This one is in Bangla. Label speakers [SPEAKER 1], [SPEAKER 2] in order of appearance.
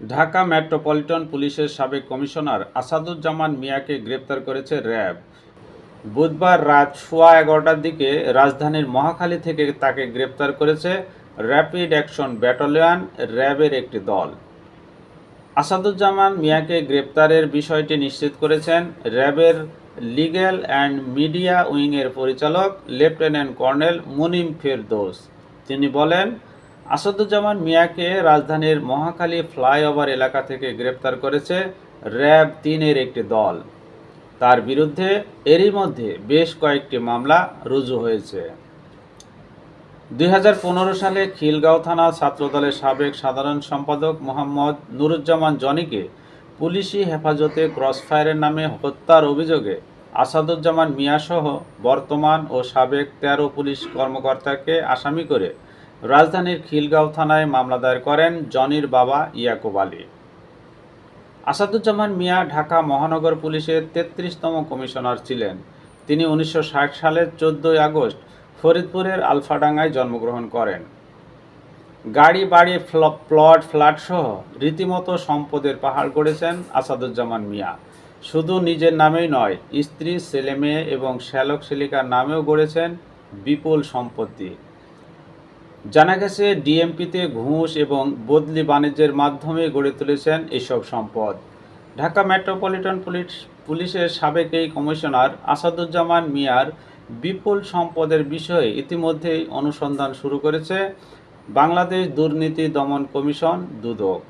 [SPEAKER 1] ঢাকা মেট্রোপলিটন পুলিশের সাবেক কমিশনার আসাদুজ্জামান মিয়াকে গ্রেপ্তার করেছে র্যাব। বুধবার রাত সোয়া এগারোটার দিকে রাজধানীর মহাখালী থেকে তাকে গ্রেপ্তার করেছে র্যাপিড অ্যাকশন ব্যাটালিয়ন, র্যাবের একটি দল। আসাদুজ্জামান মিয়াকে গ্রেপ্তারের বিষয়টি নিশ্চিত করেছেন র্যাবের লিগ্যাল অ্যান্ড মিডিয়া উইংয়ের পরিচালক লেফটেন্যান্ট কর্নেল মুনিম ফেরদোস। তিনি বলেন আসাদুজ্জামান মিয়াকে রাজধানীর মহাখালী ফ্লাইওভার এলাকা থেকে গ্রেপ্তার করেছে র্যাব তিনের একটি দল। তার বিরুদ্ধে এরই মধ্যে বেশ কয়েকটি মামলা রুজু হয়েছে। দুই সালে খিলগাঁও থানা ছাত্রদলের সাবেক সাধারণ সম্পাদক মোহাম্মদ নুরুজ্জামান জনিকে পুলিশি হেফাজতে ক্রসফায়ারের নামে হত্যার অভিযোগে আসাদুজ্জামান মিয়াসহ বর্তমান ও সাবেক তেরো পুলিশ কর্মকর্তাকে আসামি করে রাজধানীর খিলগাঁও থানায় মামলা দায়ের করেন জনির বাবা ইয়াকুব আলী। আসাদুজ্জামান মিয়া ঢাকা মহানগর পুলিশের তেত্রিশতম কমিশনার ছিলেন। তিনি উনিশশো ষাট সালের চোদ্দোই আগস্ট ফরিদপুরের আলফাডাঙ্গায় জন্মগ্রহণ করেন। গাড়ি, বাড়ি প্লট, ফ্ল্যাট সহ রীতিমতো সম্পদের পাহাড় গড়েছেন আসাদুজ্জামান মিয়া। শুধু নিজের নামেই নয়, স্ত্রী ছেলে মেয়ে এবং শ্যালক শিলিকার নামেও গড়েছেন বিপুল সম্পত্তি। জানা গেছে, ডিএমপিতে ঘুষ এবং বদলি বাণিজ্যের মাধ্যমে গড়ে তুলেছেন এসব সম্পদ। ঢাকা মেট্রোপলিটন পুলিশ, পুলিশের সাবেক এই কমিশনার আসাদুজ্জামান মিয়ার বিপুল সম্পদের বিষয়ে ইতিমধ্যেই অনুসন্ধান শুরু করেছে বাংলাদেশ দুর্নীতি দমন কমিশন, দুদক।